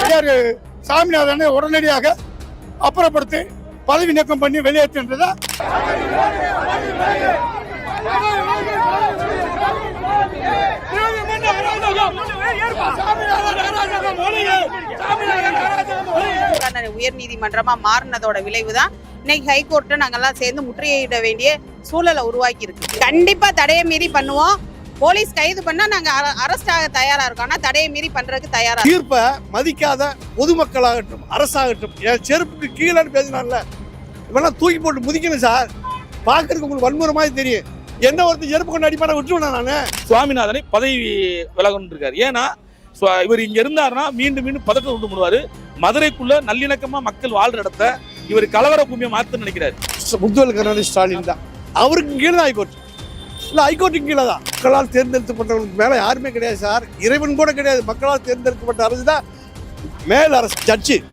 பெரியார் சாமிநாதனை உடனடியாக அப்புறப்படுத்தி பதவி நீக்கம் பண்ணி வெளியேற்றுன்றதா உயர் நீதிமன்றமா மாறினதோட விளைவு தான் இன்னைக்கு ஹைகோர்ட்டை நாங்கெல்லாம் சேர்ந்து முற்றுகையிட வேண்டிய சூழலை உருவாக்கி இருக்கு கண்டிப்பா தடையை மீறி பண்ணுவோம். போலீஸ் கைது பண்ணா நாங்க அரெஸ்ட் ஆக தயாரா இருக்கோம். ஆனா தடையை மீறி பண்றதுக்கு தயாரா இருக்கோம். தீர்ப்பை மதிக்காத பொதுமக்களாகட்டும் அரசாகட்டும் என் செருப்புக்கு கீழேன்னு பேசினார்ல இவெல்லாம் தூக்கி போட்டு முதிக்கணும் சார் பார்க்கறதுக்கு உங்களுக்கு வன்முறை மாதிரி தெரியும். என்ன ஒருத்தர் செருப்பு கொண்டு அடிப்பான விட்டுருவேன் நான்? சுவாமிநாதனை பதவி விலகணும் இருக்காரு. ஏன்னா ஸோ இவர் இங்கே இருந்தாருன்னா மீண்டும் மீண்டும் பதட்டம் உண்டு பண்ணுவாரு மதுரைக்குள்ள நல்லிணக்கமாக மக்கள் வாழ்ற இடத்த இவர் கலவர பூமியை மாற்ற நினைக்கிறார். முத்துவல் கருணாநிதி ஸ்டாலின் தான். அவருக்கு கீழே தான் ஹைகோர்ட் இல்லை ஹைகோர்ட்டுக்கு கீழே தான். மக்களால் தேர்ந்தெடுக்கப்பட்டவங்களுக்கு மேலே யாருமே கிடையாது சார். இறைவன் கூட கிடையாது. மக்களால் தேர்ந்தெடுக்கப்பட்ட அரசு தான் மேல் அரசு ஜட்ஜு